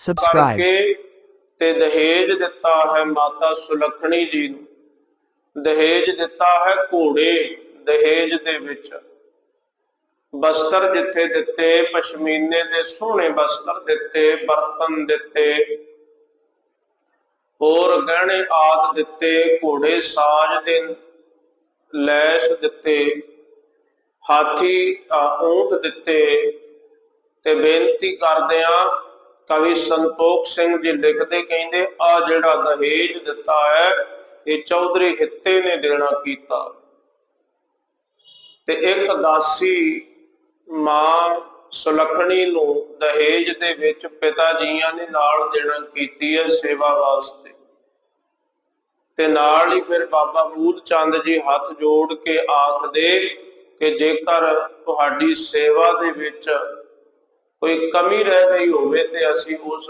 Subscribe. ਕਰਕੇ ਤੇ ਦਹੇਜ ਦਿੱਤਾ ਹੈ ਮਾਤਾ ਸੁਲੱਖਣੀ ਜੀ ਨੂੰ ਦਹੇਜ ਦਿੱਤਾ ਹੈ ਘੋੜੇ ਦਹੇਜ ਦੇ ਵਿੱਚ ਬਸਤਰ ਜਿੱਥੇ ਦਿੱਤੇ ਪਸ਼ਮੀਨੇ ਦੇ ਸੋਹਣੇ ਬਸਤਰ ਦਿੱਤੇ ਬਰਤਨ ਦਿੱਤੇ ਹੋਰ ਗਹਿਣੇ ਆਦ ਦਿੱਤੇ ਘੋੜੇ ਸਾਜ ਦੇ ਲੈਸ ਦਿੱਤੇ ਹਾਥੀ ਅ, ਊਂਟ ਦਿੱਤੇ ਤੇ ਬੇਨਤੀ ਕਰਦੇ ਆ ਕਵੀ ਸੰਤੋਖ ਸਿੰਘ ਜੀ ਲਿਖਦੇ ਕਹਿੰਦੇ, ਆ ਜਿਹੜਾ ਦਹੇਜ ਦਿੱਤਾ ਹੈ, ਇਹ ਚੌਧਰੀ ਹਿੱਤੇ ਨੇ ਦੇਣਾ ਕੀਤਾ। ਤੇ ਇੱਕ ਦਾਸੀ ਮਾਂ ਸੁਲੱਖਣੀ ਨੂੰ ਦਹੇਜ ਦੇ ਵਿੱਚ ਪਿਤਾ ਜੀਆਂ ਨੇ ਨਾਲ ਦੇਣਾ ਕੀਤੀ ਹੈ ਸੇਵਾ ਵਾਸਤੇ। ਤੇ ਨਾਲ ਹੀ ਫਿਰ ਬਾਬਾ ਮੂਲ ਚੰਦ ਜੀ ਹੱਥ ਜੋੜ ਕੇ ਆਖਦੇ ਕਿ ਜੇਕਰ ਤੁਹਾਡੀ ਸੇਵਾ ਦੇ ਵਿੱਚ ਕੋਈ ਕਮੀ ਰਹਿ ਗਈ ਹੋਵੇ ਤੇ ਅਸੀਂ ਉਸ